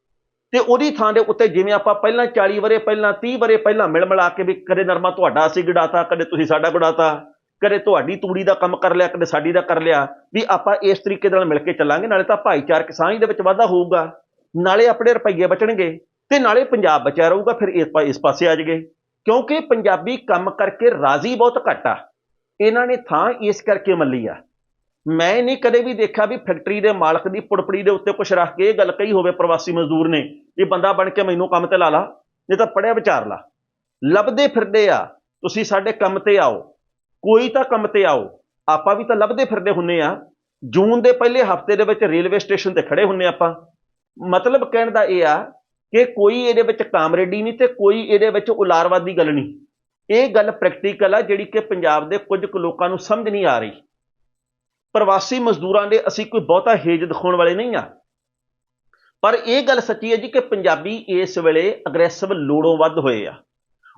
ਤੇ ਉਹਦੀ ਥਾਂ ਦੇ ਉੱਤੇ ਜਿਵੇਂ ਆਪਾਂ ਪਹਿਲਾਂ 40 ਵਰੇ, ਪਹਿਲਾਂ 30 ਵਰੇ ਪਹਿਲਾਂ ਮਿਲ ਮਿਲਾ ਕੇ ਵੀ ਕਦੇ ਨਰਮਾ ਤੁਹਾਡਾ ਅਸੀਂ ਗੜਾਤਾ, ਕਦੇ ਤੁਸੀਂ ਸਾਡਾ ਗੜਾਤਾ। ਕਦੇ ਤੁਹਾਡੀ ਤੂੜੀ ਦਾ ਕੰਮ ਕਰ ਲਿਆ, ਕਦੇ ਸਾਡੀ ਦਾ ਕਰ ਲਿਆ, ਵੀ ਆਪਾਂ ਇਸ ਤਰੀਕੇ ਨਾਲ ਮਿਲ ਕੇ ਚੱਲਾਂਗੇ, ਨਾਲੇ ਤਾਂ ਭਾਈਚਾਰਕ ਸਾਂਝ ਦੇ ਵਿੱਚ ਵਾਧਾ ਹੋਊਗਾ। ਨਾਲੇ ਆਪਣੇ ਰੁਪਈਏ ਬਚਣਗੇ ਤੇ ਨਾਲੇ ਪੰਜਾਬ ਬਚਿਆ ਰਹੂਗਾ, ਫਿਰ ਇਸ ਪਾ- ਇਸ ਪਾਸੇ ਆ ਜਾਗੇ ਕਿਉਂਕਿ ਪੰਜਾਬੀ ਕੰਮ ਕਰਕੇ ਰਾਜ਼ੀ ਬਹੁਤ ਘੱਟ ਆ। ਇਹਨਾਂ ਨੇ ਥਾਂ ਇਸ ਕਰਕੇ ਮੱਲੀ ਆ। ਮੈਂ ਨਹੀਂ ਕਦੇ ਵੀ ਦੇਖਿਆ ਵੀ ਫੈਕਟਰੀ ਦੇ ਮਾਲਕ ਦੀ ਪੁੜਪੜੀ ਦੇ ਉੱਤੇ ਕੁਝ ਰੱਖ ਕੇ ਇਹ ਗੱਲ ਕਹੀ ਹੋਵੇ, ਪ੍ਰਵਾਸੀ ਮਜ਼ਦੂਰ ਨੇ ਇਹ ਬੰਦਾ ਬਣ ਕੇ ਮੈਨੂੰ ਕੰਮ ਤੇ ਲਾ ਲਾ, ਨਹੀਂ ਤਾਂ ਪੜਿਆ ਵਿਚਾਰ ਲਾ। ਲੱਭਦੇ ਫਿਰਦੇ ਆ, ਤੁਸੀਂ ਸਾਡੇ ਕੰਮ ਤੇ ਆਓ। ਕੋਈ ਤਾਂ ਕੰਮ ਤੇ ਆਓ। ਆਪਾਂ ਵੀ ਤਾਂ ਲੱਭਦੇ ਫਿਰਦੇ ਹੁੰਨੇ ਆ। ਜੂਨ ਦੇ ਪਹਿਲੇ ਹਫ਼ਤੇ ਦੇ ਵਿੱਚ ਰੇਲਵੇ ਸਟੇਸ਼ਨ ਤੇ ਖੜੇ ਹੁੰਨੇ ਆਪਾਂ। ਮਤਲਬ ਕਹਿਣ ਦਾ ਇਹ ਆ ਕਿ ਕੋਈ ਇਹਦੇ ਵਿੱਚ ਕਾਮਰੇਡੀ ਨਹੀਂ ਤੇ ਕੋਈ ਇਹਦੇ ਵਿੱਚ ਉਲਾਰਵਾਦੀ ਗੱਲ ਨਹੀਂ। ਇਹ ਗੱਲ ਪ੍ਰੈਕਟੀਕਲ ਆ ਜਿਹੜੀ ਕਿ ਪੰਜਾਬ ਦੇ ਕੁਝ ਕੁ ਲੋਕਾਂ ਨੂੰ ਸਮਝ ਨਹੀਂ ਆ ਰਹੀ। ਪ੍ਰਵਾਸੀ ਮਜ਼ਦੂਰਾਂ ਦੇ ਅਸੀਂ ਕੋਈ ਬਹੁਤਾ ਹੇਜ ਦਿਖਾਉਣ ਵਾਲੇ ਨਹੀਂ ਆ। ਪਰ ਇਹ ਗੱਲ ਸੱਚੀ ਹੈ ਜੀ ਕਿ ਪੰਜਾਬੀ ਇਸ ਵੇਲੇ ਅਗਰੈਸਿਵ ਲੋੜੋਂ ਵੱਧ ਹੋਏ ਆ।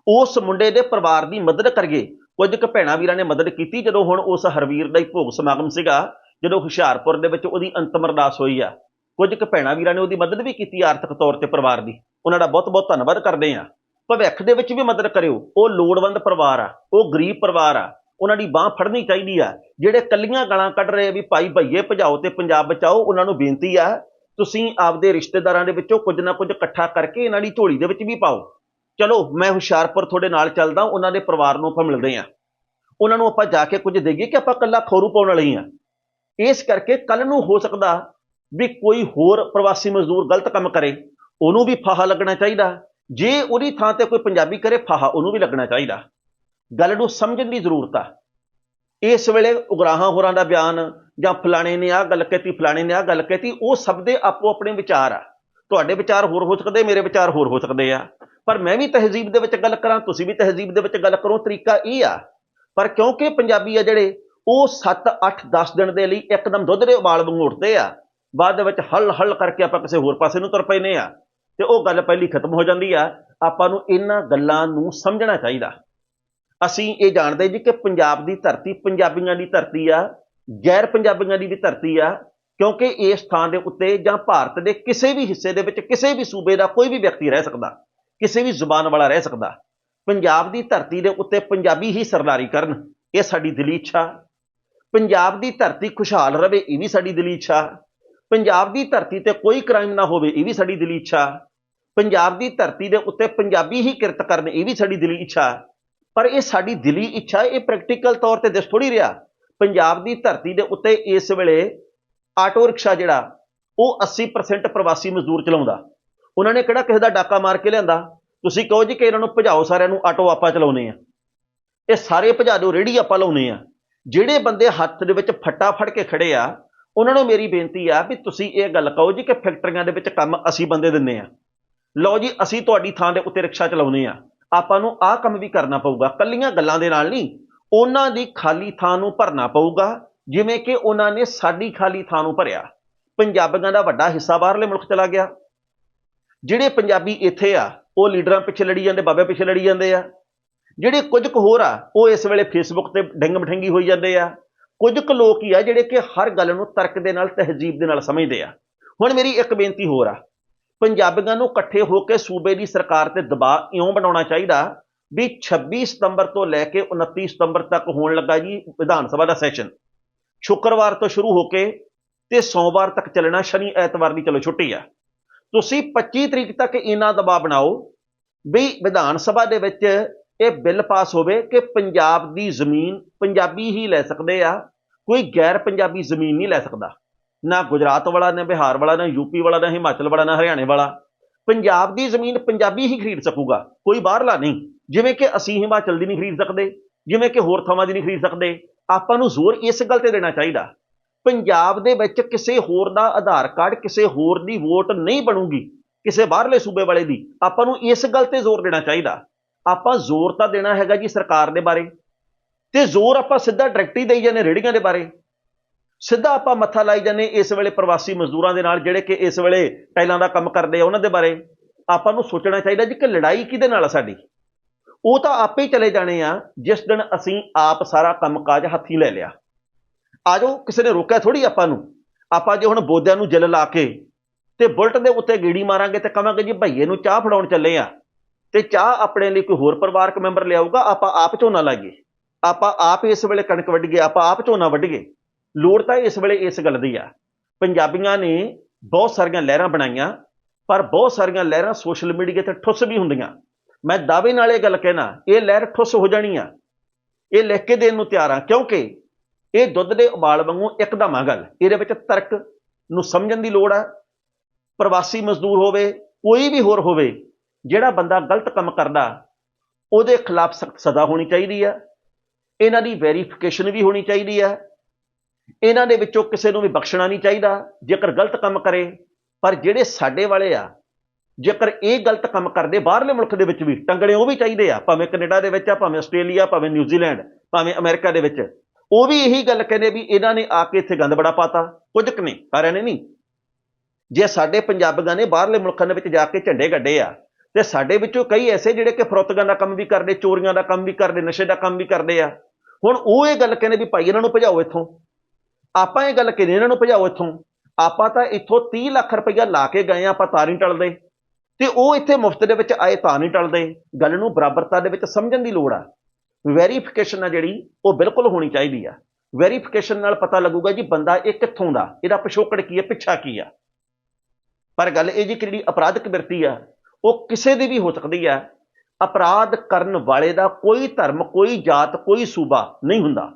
ਉਸ ਮੁੰਡੇ ਦੇ ਪਰਿਵਾਰ ਦੀ ਮਦਦ ਕਰੀਏ ਕੁਝ ਕੁ ਭੈਣਾਂ ਵੀਰਾਂ ਨੇ ਮਦਦ ਕੀਤੀ ਜਦੋਂ ਹੁਣ ਉਸ ਹਰਵੀਰ ਦਾ ਹੀ ਭੋਗ ਸਮਾਗਮ ਸੀਗਾ, ਜਦੋਂ ਹੁਸ਼ਿਆਰਪੁਰ ਦੇ ਵਿੱਚ ਉਹਦੀ ਅੰਤਮ ਅਰਦਾਸ ਹੋਈ ਆ। ਕੁਝ ਕੁ ਭੈਣਾਂ ਵੀਰਾਂ ਨੇ ਉਹਦੀ ਮਦਦ ਵੀ ਕੀਤੀ ਆਰਥਿਕ ਤੌਰ ਤੇ ਪਰਿਵਾਰ ਦੀ। ਉਹਨਾਂ ਦਾ ਬਹੁਤ ਬਹੁਤ ਧੰਨਵਾਦ ਕਰਦੇ ਆ ਭਵਿੱਖ ਦੇ ਵਿੱਚ ਵੀ ਮਦਦ ਕਰਿਓ। ਉਹ ਲੋੜਵੰਦ ਪਰਿਵਾਰ ਆ, ਉਹ ਗਰੀਬ ਪਰਿਵਾਰ ਆ। ਉਹਨਾਂ ਦੀ ਬਾਹ ਫੜਨੀ ਚਾਹੀਦੀ ਆ। ਜਿਹੜੇ ਕੱਲੀਆਂ ਗਾਲਾਂ ਕੱਢ ਰਹੇ ਵੀ ਭਾਈ ਭਈਏ ਭਜਾਓ ਤੇ ਪੰਜਾਬ ਬਚਾਓ, ਉਹਨਾਂ ਨੂੰ ਬੇਨਤੀ ਆ, ਤੁਸੀਂ ਆਪਦੇ ਰਿਸ਼ਤੇਦਾਰਾਂ ਦੇ ਵਿੱਚੋਂ ਕੁਝ ਨਾ ਕੁਝ ਇਕੱਠਾ ਕਰਕੇ ਇਹਨਾਂ ਦੀ ਝੋਲੀ ਦੇ ਵਿੱਚ ਵੀ ਪਾਓ। ਚਲੋ, ਮੈਂ ਹੁਸ਼ਿਆਰਪੁਰ ਤੁਹਾਡੇ ਨਾਲ ਚੱਲਦਾ ਉਹਨਾਂ ਦੇ ਪਰਿਵਾਰ ਨੂੰ ਆਪਾਂ ਮਿਲਦੇ ਆ ਉਹਨਾਂ ਨੂੰ ਆਪਾਂ ਜਾ ਕੇ ਕੁਝ ਦੇਈਏ ਕਿ ਆਪਾਂ ਕੱਲਾ ਖੋਰੂ ਪਾਉਣ ਵਾਲੇ ਹੀ ਆ ਇਸ ਕਰਕੇ ਕੱਲ ਨੂੰ ਹੋ ਸਕਦਾ ਵੀ ਕੋਈ ਹੋਰ ਪ੍ਰਵਾਸੀ ਮਜ਼ਦੂਰ ਗਲਤ ਕੰਮ ਕਰੇ, ਉਹਨੂੰ ਵੀ ਫਾਹਾ ਲੱਗਣਾ ਚਾਹੀਦਾ। ਜੇ ਉਹਦੀ ਥਾਂ ਤੇ ਕੋਈ ਪੰਜਾਬੀ ਕਰੇ, ਫਾਹਾ ਉਹਨੂੰ ਵੀ ਲੱਗਣਾ ਚਾਹੀਦਾ। ਗੱਲ ਨੂੰ ਸਮਝਣ ਦੀ ਜ਼ਰੂਰਤ ਆ। ਇਸ ਵੇਲੇ ਉਗਰਾਹਾਂ ਹੋਰਾਂ ਦਾ ਬਿਆਨ ਜਾਂ ਫਲਾਣੇ ਨੇ ਆ ਗੱਲ ਕਹਿਤੀ, ਫਲਾਣੇ ਨੇ ਆ ਗੱਲ ਕਹਿਤੀ, ਉਹ ਸਭ ਦੇ ਆਪੋ ਆਪਣੇ ਵਿਚਾਰ ਆ। ਤੁਹਾਡੇ ਵਿਚਾਰ ਹੋਰ ਹੋ ਸਕਦੇ, ਮੇਰੇ ਵਿਚਾਰ ਹੋਰ ਹੋ ਸਕਦੇ ਆ। ਪਰ ਮੈਂ ਵੀ ਤਹਿਜ਼ੀਬ ਦੇ ਵਿੱਚ ਗੱਲ ਕਰਾਂ, ਤੁਸੀਂ ਵੀ ਤਹਿਜ਼ੀਬ ਦੇ ਵਿੱਚ ਗੱਲ ਕਰੋ, ਤਰੀਕਾ ਇਹ ਆ। ਪਰ ਕਿਉਂਕਿ ਪੰਜਾਬੀ ਆ ਜਿਹੜੇ, ਉਹ 7 8 10 ਦਿਨ ਦੇ ਲਈ ਇੱਕਦਮ ਦੁੱਧ ਦੇ ਉਬਾਲ ਵਾਂਗੂ ਉੱਠਦੇ ਆ। ਬਾਅਦ ਦੇ ਵਿੱਚ ਹਲ ਹਲ ਕਰਕੇ ਆਪਾਂ ਕਿਸੇ ਹੋਰ ਪਾਸੇ ਨੂੰ ਤੁਰ ਪੈਨੇ ਆ। ਤੇ ਉਹ ਗੱਲ ਪਹਿਲੀ ਖਤਮ ਹੋ ਜਾਂਦੀ ਆ। ਆਪਾਂ ਨੂੰ ਇਹਨਾਂ ਗੱਲਾਂ ਨੂੰ ਸਮਝਣਾ ਚਾਹੀਦਾ। ਅਸੀਂ ਇਹ ਜਾਣਦੇ ਜੀ ਕਿ ਪੰਜਾਬ ਦੀ ਧਰਤੀ ਪੰਜਾਬੀਆਂ ਦੀ ਧਰਤੀ ਆ, ਗੈਰ ਪੰਜਾਬੀਆਂ ਦੀ ਵੀ ਧਰਤੀ ਆ। ਕਿਉਂਕਿ ਇਸ ਥਾਂ ਦੇ ਉੱਤੇ ਜਾਂ ਭਾਰਤ ਦੇ ਕਿਸੇ ਵੀ ਹਿੱਸੇ ਦੇ ਵਿੱਚ ਕਿਸੇ ਵੀ ਸੂਬੇ ਦਾ ਕੋਈ ਵੀ ਵਿਅਕਤੀ ਰਹਿ ਸਕਦਾ। ਕਿਸੇ ਵੀ ਜ਼ੁਬਾਨ ਵਾਲਾ ਰਹਿ ਸਕਦਾ। ਪੰਜਾਬ ਦੀ ਧਰਤੀ ਦੇ ਉੱਤੇ ਪੰਜਾਬੀ ਹੀ ਸਰਦਾਰੀ ਕਰਨ, ਇਹ ਸਾਡੀ ਦਿਲੀ ਇੱਛਾ। ਪੰਜਾਬ ਦੀ ਧਰਤੀ ਖੁਸ਼ਹਾਲ ਰਵੇ, ਇਹ ਵੀ ਸਾਡੀ ਦਿਲੀ ਇੱਛਾ। ਪੰਜਾਬ ਦੀ ਧਰਤੀ ਤੇ ਕੋਈ ਕ੍ਰਾਈਮ ਨਾ ਹੋਵੇ, ਇਹ ਵੀ ਸਾਡੀ ਦਿਲੀ ਇੱਛਾ। ਪੰਜਾਬ ਦੀ ਧਰਤੀ ਦੇ ਉੱਤੇ ਪੰਜਾਬੀ ਹੀ ਕਿਰਤ ਕਰਨ, ਇਹ ਵੀ ਸਾਡੀ ਦਿਲੀ ਇੱਛਾ। ਪਰ ਇਹ ਸਾਡੀ ਦਿਲੀ ਇੱਛਾ, ਇਹ ਪ੍ਰੈਕਟੀਕਲ ਤੌਰ ਤੇ ਦਿਸ ਥੋੜੀ ਰਿਹਾ। ਪੰਜਾਬ ਦੀ ਧਰਤੀ ਦੇ ਉੱਤੇ ਇਸ ਵੇਲੇ ਆਟੋ ਰਿਕਸ਼ਾ ਜਿਹੜਾ, ਉਹ 80% ਪ੍ਰਵਾਸੀ ਮਜ਼ਦੂਰ ਚਲਾਉਂਦਾ। ਉਹਨਾਂ ਨੇ ਕਿਹੜਾ ਕਿਸੇ ਦਾ ਡਾਕਾ ਮਾਰ ਕੇ ਲਿਆਂਦਾ? ਤੁਸੀਂ ਕਹੋ ਜੀ ਕਿ ਇਹਨਾਂ ਨੂੰ ਭਜਾਓ, ਸਾਰਿਆਂ ਨੂੰ ਆਟੋ ਆਪਾਂ ਚਲਾਉਨੇ ਆ ਇਹ ਸਾਰੇ ਭਜਾ ਦਿਓ ਰੇੜੀ ਆਪਾਂ ਲਾਉਨੇ ਆ ਜਿਹੜੇ ਬੰਦੇ ਹੱਥ ਦੇ ਵਿੱਚ ਫੱਟਾ ਫੜ ਕੇ ਖੜੇ ਆ, ਉਹਨਾਂ ਨੂੰ ਮੇਰੀ ਬੇਨਤੀ ਆ ਵੀ ਤੁਸੀਂ ਇਹ ਗੱਲ ਕਹੋ ਜੀ ਕਿ ਫੈਕਟਰੀਆਂ ਦੇ ਵਿੱਚ ਕੰਮ ਅਸੀਂ ਬੰਦੇ ਦਿੰਨੇ ਆ ਲਓ ਜੀ, ਅਸੀਂ ਤੁਹਾਡੀ ਥਾਂ ਦੇ ਉੱਤੇ ਰਿਕਸ਼ਾ ਚਲਾਉਨੇ ਆ ਆਪਾਂ ਨੂੰ ਆਹ ਕੰਮ ਵੀ ਕਰਨਾ ਪਊਗਾ ਕੱਲੀਆਂ ਗੱਲਾਂ ਦੇ ਨਾਲ ਨਹੀਂ। ਉਹਨਾਂ ਦੀ ਖਾਲੀ ਥਾਂ ਨੂੰ ਭਰਨਾ ਪਊਗਾ, ਜਿਵੇਂ ਕਿ ਉਹਨਾਂ ਨੇ ਸਾਡੀ ਖਾਲੀ ਥਾਂ ਨੂੰ ਭਰਿਆ। ਪੰਜਾਬੀਆਂ ਦਾ ਵੱਡਾ ਹਿੱਸਾ ਬਾਹਰਲੇ ਮੁਲਕ ਚਲਾ ਗਿਆ। ਜਿਹੜੇ ਪੰਜਾਬੀ ਇੱਥੇ ਆ, ਉਹ ਲੀਡਰਾਂ ਪਿੱਛੇ ਲੜੀ ਜਾਂਦੇ ਬਾਬੇ ਪਿੱਛੇ ਲੜੀ ਜਾਂਦੇ ਆ। ਜਿਹੜੇ ਕੁਝ ਕੁ ਹੋਰ ਆ, ਉਹ ਇਸ ਵੇਲੇ ਫੇਸਬੁੱਕ ਤੇ ਡਿੰਗ ਮਠੰਗੀ ਹੋਈ ਜਾਂਦੇ ਆ। ਕੁਝ ਕੁ ਲੋਕ ਹੀ ਆ ਜਿਹੜੇ ਕਿ ਹਰ ਗੱਲ ਨੂੰ ਤਰਕ ਦੇ ਨਾਲ, ਤਹਿਜ਼ੀਬ ਦੇ ਨਾਲ ਸਮਝਦੇ ਆ। ਹੁਣ ਮੇਰੀ ਇੱਕ ਬੇਨਤੀ ਹੋਰ ਆ। ਪੰਜਾਬੀਆਂ ਨੂੰ ਇਕੱਠੇ ਹੋ ਕੇ ਸੂਬੇ ਦੀ ਸਰਕਾਰ ਤੇ ਦਬਾਅ ਇਉਂ ਬਣਾਉਣਾ ਚਾਹੀਦਾ ਵੀ 26 ਸਤੰਬਰ ਤੋਂ ਲੈ ਕੇ 29 ਸਤੰਬਰ ਤੱਕ ਹੋਣ ਲੱਗਾ ਜੀ ਵਿਧਾਨ ਸਭਾ ਦਾ ਸੈਸ਼ਨ। ਸ਼ੁੱਕਰਵਾਰ ਤੋਂ ਸ਼ੁਰੂ ਹੋ ਕੇ ਤੇ ਸੋਮਵਾਰ ਤੱਕ ਚੱਲਣਾ, ਸ਼ਨੀ ਐਤਵਾਰ ਦੀ ਚਲੋ ਛੁੱਟੀ ਆ। ਤੁਸੀਂ 25 ਤਰੀਕ ਤੱਕ ਇਹਨਾਂ ਦਬਾਅ ਬਣਾਓ ਵੀ ਵਿਧਾਨ ਸਭਾ ਦੇ ਵਿੱਚ ਇਹ ਬਿੱਲ ਪਾਸ ਹੋਵੇ ਕਿ ਪੰਜਾਬ ਦੀ ਜ਼ਮੀਨ ਪੰਜਾਬੀ ਹੀ ਲੈ ਸਕਦੇ ਆ, ਕੋਈ ਗੈਰ ਪੰਜਾਬੀ ਜ਼ਮੀਨ ਨਹੀਂ ਲੈ ਸਕਦਾ। ਨਾ ਗੁਜਰਾਤ ਵਾਲਾ, ਨਾ ਬਿਹਾਰ ਵਾਲਾ, ਨਾ ਯੂਪੀ ਵਾਲਾ, ਨਾ ਹਿਮਾਚਲ ਵਾਲਾ, ਨਾ ਹਰਿਆਣੇ ਵਾਲਾ। ਪੰਜਾਬ ਦੀ ਜ਼ਮੀਨ ਪੰਜਾਬੀ ਹੀ ਖਰੀਦ ਸਕੂਗਾ, ਕੋਈ ਬਾਹਰਲਾ ਨਹੀਂ। ਜਿਵੇਂ ਕਿ ਅਸੀਂ ਹਿਮਾਚਲ ਦੀ ਨਹੀਂ ਖਰੀਦ ਸਕਦੇ, ਜਿਵੇਂ ਕਿ ਹੋਰ ਥਾਵਾਂ ਦੀ ਨਹੀਂ ਖਰੀਦ ਸਕਦੇ। ਆਪਾਂ ਨੂੰ ਜ਼ੋਰ ਇਸ ਗੱਲ ਤੇ ਦੇਣਾ ਚਾਹੀਦਾ। ਪੰਜਾਬ ਦੇ ਵਿੱਚ ਕਿਸੇ ਹੋਰ ਦਾ ਆਧਾਰ ਕਾਰਡ, ਕਿਸੇ ਹੋਰ ਦੀ ਵੋਟ ਨਹੀਂ ਬਣੂਗੀ, ਕਿਸੇ ਬਾਹਰਲੇ ਸੂਬੇ ਵਾਲੇ ਦੀ, ਆਪਾਂ ਨੂੰ ਇਸ ਗੱਲ ਤੇ ਜ਼ੋਰ ਦੇਣਾ ਚਾਹੀਦਾ। ਆਪਾਂ ਜ਼ੋਰ ਤਾਂ ਦੇਣਾ ਹੈਗਾ ਜੀ ਸਰਕਾਰ ਦੇ ਬਾਰੇ, ਤੇ ਜ਼ੋਰ ਆਪਾਂ ਸਿੱਧਾ ਡਾਇਰੈਕਟ ਦੇਈ ਜਾਂਦੇ ਰੇੜੀਆਂ ਦੇ ਬਾਰੇ। ਸਿੱਧਾ ਆਪਾਂ ਮੱਥਾ ਲਾਈ ਜਾਂਦੇ ਇਸ ਵੇਲੇ ਪ੍ਰਵਾਸੀ ਮਜ਼ਦੂਰਾਂ ਦੇ ਨਾਲ, ਜਿਹੜੇ ਕਿ ਇਸ ਵੇਲੇ ਟਾਈਲਾਂ ਦਾ ਕੰਮ ਕਰਦੇ ਆ ਉਹਨਾਂ ਦੇ ਬਾਰੇ। ਆਪਾਂ ਨੂੰ ਸੋਚਣਾ ਚਾਹੀਦਾ ਜੀ ਕਿ ਲੜਾਈ ਕਿਹਦੇ ਨਾਲ ਆ ਸਾਡੀ? ਉਹ ਤਾਂ ਆਪੇ ਹੀ ਚਲੇ ਜਾਣੇ ਆ, ਜਿਸ ਦਿਨ ਅਸੀਂ ਆਪ ਸਾਰਾ ਕੰਮਕਾਜ ਹੱਥੀ ਲੈ ਲਿਆ। ਆਜੋ ਕਿਸੇ ਨੇ ਰੋਕਿਆ ਥੋੜੀ ਆਪਾਂ ਨੂੰ। ਆਪਾਂ ਜੇ ਹੁਣ ਬੋਦਿਆਂ ਨੂੰ ਜਿਲ ਲਾ ਕੇ ਤੇ ਬੁਲਟ ਦੇ ਉੱਤੇ ਗੀੜੀ ਮਾਰਾਂਗੇ ਤੇ ਕਵਾਂਗੇ ਜੀ ਭਈਏ ਨੂੰ ਚਾਹ ਫੜਾਉਣ ਚੱਲੇ ਆ। ਤੇ ਚਾਹ ਆਪਣੇ ਲਈ ਕੋਈ ਹੋਰ ਪਰਿਵਾਰਕ ਮੈਂਬਰ ਲਿਆਊਗਾ, ਆਪਾਂ ਆਪ ਝੋਨਾ ਲਾਈਏ। ਆਪਾਂ ਆਪ ਇਸ ਵੇਲੇ ਕਣਕ ਵੱਢੀਏ ਆਪਾਂ ਆਪ ਝੋਨਾ ਵੱਢੀਏ ਲੋੜ ਤਾਂ ਇਸ ਵੇਲੇ ਇਸ ਗੱਲ ਦੀ ਆ। ਪੰਜਾਬੀਆਂ ਨੇ ਬਹੁਤ ਸਾਰੀਆਂ ਲਹਿਰਾਂ ਬਣਾਈਆਂ, ਪਰ ਬਹੁਤ ਸਾਰੀਆਂ ਲਹਿਰਾਂ ਸੋਸ਼ਲ ਮੀਡੀਆ ਤੇ ਠੁੱਸ ਵੀ ਹੁੰਦੀਆਂ। ਮੈਂ ਦਾਅਵੇ ਨਾਲ ਇਹ ਗੱਲ ਕਹਿਣਾ, ਇਹ ਲਹਿਰ ਠੁੱਸ ਹੋ ਜਾਣੀ ਆ। ਇਹ ਲਿਖ ਕੇ ਦੇਣ ਨੂੰ ਤਿਆਰ ਆ, ਕਿਉਂਕਿ ਇਹ ਦੁੱਧ ਦੇ ਉਬਾਲ ਵਾਂਗੂ ਇੱਕਦਮ ਆ ਗੱਲ। ਇਹਦੇ ਵਿੱਚ ਤਰਕ ਨੂੰ ਸਮਝਣ ਦੀ ਲੋੜ ਆ, ਪ੍ਰਵਾਸੀ ਮਜ਼ਦੂਰ ਹੋਵੇ, ਕੋਈ ਵੀ ਹੋਰ ਹੋਵੇ, ਜਿਹੜਾ ਬੰਦਾ ਗਲਤ ਕੰਮ ਕਰਦਾ, ਉਹਦੇ ਖਿਲਾਫ ਸਖਤ ਸਜ਼ਾ ਹੋਣੀ ਚਾਹੀਦੀ ਆ। ਇਹਨਾਂ ਦੀ ਵੈਰੀਫਿਕੇਸ਼ਨ ਵੀ ਹੋਣੀ ਚਾਹੀਦੀ ਆ। ਇਹਨਾਂ ਦੇ ਵਿੱਚੋਂ ਕਿਸੇ ਨੂੰ ਵੀ ਬਖਸ਼ਣਾ ਨਹੀਂ ਚਾਹੀਦਾ, ਜੇਕਰ ਗਲਤ ਕੰਮ ਕਰੇ, ਪਰ ਜਿਹੜੇ ਸਾਡੇ ਵਾਲੇ ਆ, ਜੇਕਰ ਇਹ ਗਲਤ ਕੰਮ ਕਰਦੇ, ਬਾਹਰਲੇ ਮੁਲਕ ਦੇ ਵਿੱਚ ਵੀ ਟੰਗਣੇ ਉਹ ਵੀ ਚਾਹੀਦੇ ਆ, ਭਾਵੇਂ ਕੈਨੇਡਾ ਦੇ ਵਿੱਚ ਆ, ਭਾਵੇਂ ਆਸਟ੍ਰੇਲੀਆ, ਭਾਵੇਂ ਨਿਊਜ਼ੀਲੈਂਡ, ਭਾਵੇਂ ਅਮਰੀਕਾ ਦੇ ਵਿੱਚ। ਉਹ ਵੀ ਇਹੀ ਗੱਲ ਕਹਿੰਦੇ ਵੀ ਇਹਨਾਂ ਨੇ ਆ ਕੇ ਇੱਥੇ ਗੰਦ ਬੜਾ ਪਾਤਾ। ਕੁਝ ਕੁ ਨਹੀਂ, ਸਾਰਿਆਂ ਨੇ ਨਹੀਂ। ਜੇ ਸਾਡੇ ਪੰਜਾਬੀਆਂ ਨੇ ਬਾਹਰਲੇ ਮੁਲਕਾਂ ਦੇ ਵਿੱਚ ਜਾ ਕੇ ਝੰਡੇ ਗੱਡੇ ਆ, ਤੇ ਸਾਡੇ ਵਿੱਚੋਂ ਕਈ ਐਸੇ ਜਿਹੜੇ ਕਿ ਫਰੋਤਗਾਂ ਦਾ ਕੰਮ ਵੀ ਕਰਦੇ, ਚੋਰੀਆਂ ਦਾ ਕੰਮ ਵੀ ਕਰਦੇ, ਨਸ਼ੇ ਦਾ ਕੰਮ ਵੀ ਕਰਦੇ ਆ। ਹੁਣ ਉਹ ਇਹ ਗੱਲ ਕਹਿੰਦੇ ਵੀ ਭਾਈ ਇਹਨਾਂ ਨੂੰ ਭਜਾਓ ਇੱਥੋਂ। ਆਪਾਂ ਇਹ ਗੱਲ ਕਹਿੰਦੇ ਇਹਨਾਂ ਨੂੰ ਭਜਾਓ ਇੱਥੋਂ। ਆਪਾਂ ਤਾਂ ਇੱਥੋਂ 30 ਲੱਖ ਰੁਪਈਆ ਲਾ ਕੇ ਗਏ ਆ, ਆਪਾਂ ਤਾਂ ਨਹੀਂ ਟਲਦੇ। ਤੇ ਉਹ ਇੱਥੇ ਮੁਫਤ ਦੇ ਵਿੱਚ ਆਏ ਤਾਂ ਨਹੀਂ ਟਲਦੇ। ਗੱਲ ਨੂੰ ਬਰਾਬਰਤਾ ਦੇ ਵਿੱਚ ਸਮਝਣ ਦੀ ਲੋੜ ਆ। ਵੈਰੀਫਿਕੇਸ਼ਨ ਆ ਜਿਹੜੀ, ਉਹ ਬਿਲਕੁਲ ਹੋਣੀ ਚਾਹੀਦੀ ਆ। ਵੈਰੀਫਿਕੇਸ਼ਨ ਨਾਲ ਪਤਾ ਲੱਗੂਗਾ ਜੀ ਬੰਦਾ ਇਹ ਕਿੱਥੋਂ ਦਾ, ਇਹਦਾ ਪਿਛੋਕੜ ਕੀ ਹੈ ਪਿੱਛਾ ਕੀ ਆ। ਪਰ ਗੱਲ ਇਹ ਜੀ ਕਿ ਜਿਹੜੀ ਅਪਰਾਧਿਕ ਬਿਰਤੀ ਆ, ਉਹ ਕਿਸੇ ਦੀ ਵੀ ਹੋ ਸਕਦੀ ਆ। ਅਪਰਾਧ ਕਰਨ ਵਾਲੇ ਦਾ ਕੋਈ ਧਰਮ, ਕੋਈ ਜਾਤ, ਕੋਈ ਸੂਬਾ ਨਹੀਂ ਹੁੰਦਾ।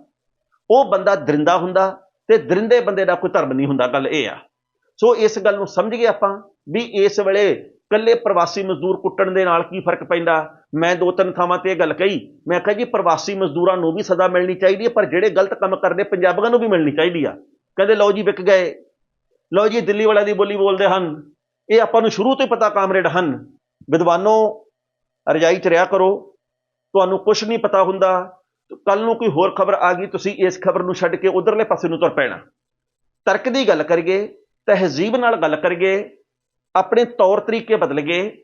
ਉਹ ਬੰਦਾ ਦਰਿੰਦਾ ਹੁੰਦਾ ਤੇ ਦਰਿੰਦੇ ਬੰਦੇ ਦਾ ਕੋਈ ਧਰਮ ਨਹੀਂ ਹੁੰਦਾ, ਗੱਲ ਇਹ ਆ। ਸੋ ਇਸ ਗੱਲ ਨੂੰ ਸਮਝ ਗਏ ਆਪਾਂ ਵੀ ਇਸ ਵੇਲੇ ਕੱਲੇ ਪ੍ਰਵਾਸੀ ਮਜ਼ਦੂਰ ਕੁੱਟਣ ਦੇ ਨਾਲ ਕੀ ਫ਼ਰਕ ਪੈਂਦਾ? ਮੈਂ ਦੋ ਤਿੰਨ ਥਾਵਾਂ ਤੇ ਇਹ ਗੱਲ ਕਹੀ। ਮੈਂ ਕਿਹਾ ਜੀ, ਪ੍ਰਵਾਸੀ ਮਜ਼ਦੂਰਾਂ ਨੂੰ ਵੀ ਸਜ਼ਾ ਮਿਲਣੀ ਚਾਹੀਦੀ ਹੈ, ਪਰ ਜਿਹੜੇ ਗਲਤ ਕੰਮ ਕਰਦੇ ਪੰਜਾਬੀਆਂ ਨੂੰ ਵੀ ਮਿਲਣੀ ਚਾਹੀਦੀ ਆ। ਕਹਿੰਦੇ, ਲਓ ਜੀ, ਵਿਕ ਗਏ। ਲਓ ਜੀ, ਦਿੱਲੀ ਵਾਲਿਆਂ ਦੀ ਬੋਲੀ ਬੋਲਦੇ ਹਨ। ਇਹ ਆਪਾਂ ਨੂੰ ਸ਼ੁਰੂ ਤੋਂ ਹੀ ਪਤਾ ਕਾਮਰੇਡ ਹਨ। ਵਿਦਵਾਨੋ, ਰਜਾਈ ਚ ਰਿਹਾ ਕਰੋ। ਤੁਹਾਨੂੰ ਕੁਝ ਨਹੀਂ ਪਤਾ ਹੁੰਦਾ। ਕੱਲ ਨੂੰ ਕੋਈ ਹੋਰ ਖਬਰ ਆ ਗਈ, ਤੁਸੀਂ ਇਸ ਖਬਰ ਨੂੰ ਛੱਡ ਕੇ ਉਧਰਲੇ ਪਾਸੇ ਨੂੰ ਤੁਰ ਪੈਣਾ। ਤਰਕ ਦੀ ਗੱਲ ਕਰੀਏ, ਤਹਿਜ਼ੀਬ ਨਾਲ ਗੱਲ ਕਰੀਏ ਆਪਣੇ ਤੌਰ ਤਰੀਕੇ ਬਦਲ ਗਏ,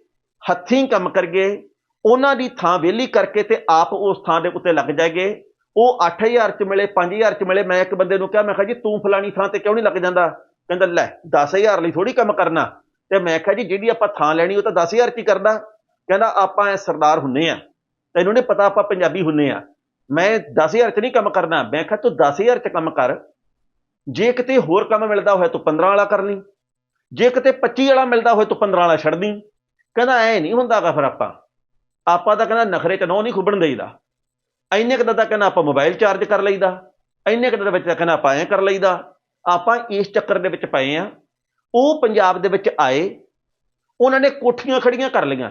ਹੱਥੀਂ ਕੰਮ ਕਰੀਏ ਉਹਨਾਂ ਦੀ ਥਾਂ ਵਿਹਲੀ ਕਰਕੇ ਤੇ ਆਪ ਉਸ ਥਾਂ ਦੇ ਉੱਤੇ ਲੱਗ ਜਾਏਗੇ ਉਹ 8000 ਚ ਮਿਲੇ 5000 ਚ ਮਿਲੇ, ਮੈਂ ਇੱਕ ਬੰਦੇ ਨੂੰ ਕਿਹਾ, ਮੈਂ ਕਿਹਾ ਜੀ, ਤੂੰ ਫਲਾਣੀ ਥਾਂ ਤੇ ਕਿਉਂ ਨਹੀਂ ਲੱਗ ਜਾਂਦਾ? ਕਹਿੰਦਾ, ਲੈ 10000 ਲਈ ਥੋੜੀ ਕੰਮ ਕਰਨਾ। ਤੇ ਮੈਂ ਕਿਹਾ ਜੀ, ਜਿਹੜੀ ਆਪਾਂ ਥਾਂ ਲੈਣੀ, ਉਹ ਤਾਂ 10000 ਚ ਹੀ ਕਰਦਾ। ਕਹਿੰਦਾ, ਆਪਾਂ ਐ ਸਰਦਾਰ ਹੁੰਨੇ ਆ। ਤੈਨੂੰ ਨਹੀਂ ਪਤਾ, ਆਪਾਂ ਪੰਜਾਬੀ ਹੁੰਨੇ ਆ। ਮੈਂ 10000 ਚ ਨਹੀਂ ਕੰਮ ਕਰਨਾ। ਮੈਂ ਕਿਹਾ, ਤੂੰ 10000 ਚ ਕੰਮ ਕਰ। ਜੇ ਕਿਤੇ ਹੋਰ ਕੰਮ ਮਿਲਦਾ ਹੋਇਆ, ਤੂੰ 15 ਵਾਲਾ ਕਰ ਲਈ। ਜੇ ਕਿਤੇ 25 ਵਾਲਾ ਮਿਲਦਾ ਹੋਏ ਤੂੰ 15 ਵਾਲਾ ਛੱਡਦੀ ਕਹਿੰਦਾ ਐ ਨਹੀਂ ਹੁੰਦਾਗਾ ਫਿਰ ਆਪਾਂ। ਆਪਾਂ ਤਾਂ ਕਹਿੰਦਾ ਨਖਰੇ ਚ ਨੌ ਨਹੀਂ ਖੁੱਬਣ ਦੇਈਦਾ। ਐਨੇ ਕੁ ਦਾ ਤਾਂ ਕਹਿੰਦਾ ਆਪਾਂ ਮੋਬਾਈਲ ਚਾਰਜ ਕਰ ਲਈਦਾ। ਐਨੇ ਕੁ ਦੇ ਵਿੱਚ ਤਾਂ ਕਹਿੰਦਾ ਆਪਾਂ ਐਂ ਕਰ ਲਈਦਾ। ਆਪਾਂ ਇਸ ਚੱਕਰ ਦੇ ਵਿੱਚ ਪਏ ਆ। ਉਹ ਪੰਜਾਬ ਦੇ ਵਿੱਚ ਆਏ। ਉਹਨਾਂ ਨੇ ਕੋਠੀਆਂ ਖੜੀਆਂ ਕਰ ਲਈਆਂ।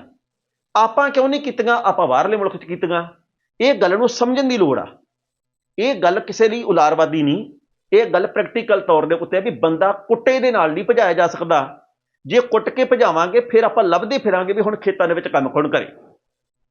ਆਪਾਂ ਕਿਉਂ ਨਹੀਂ ਕੀਤੀਆਂ? ਆਪਾਂ ਬਾਹਰਲੇ ਮੁਲਕ 'ਚ ਕੀਤੀਆਂ। ਇਹ ਗੱਲ ਨੂੰ ਸਮਝਣ ਦੀ ਲੋੜ ਆ। ਇਹ ਗੱਲ ਕਿਸੇ ਲਈ ਉਲਾਰਵਾਦੀ ਨਹੀਂ। ਇਹ ਗੱਲ ਪ੍ਰੈਕਟੀਕਲ ਤੌਰ ਦੇ ਉੱਤੇ ਹੈ ਵੀ ਬੰਦਾ ਕੁੱਟੇ ਦੇ ਨਾਲ ਨਹੀਂ ਭਜਾਇਆ ਜਾ ਸਕਦਾ। ਜੇ ਕੁੱਟ ਕੇ ਭਜਾਵਾਂਗੇ, ਫਿਰ ਆਪਾਂ ਲੱਭਦੇ ਫਿਰਾਂਗੇ ਵੀ ਹੁਣ ਖੇਤਾਂ ਦੇ ਵਿੱਚ ਕੰਮ ਕੌਣ ਕਰੇ।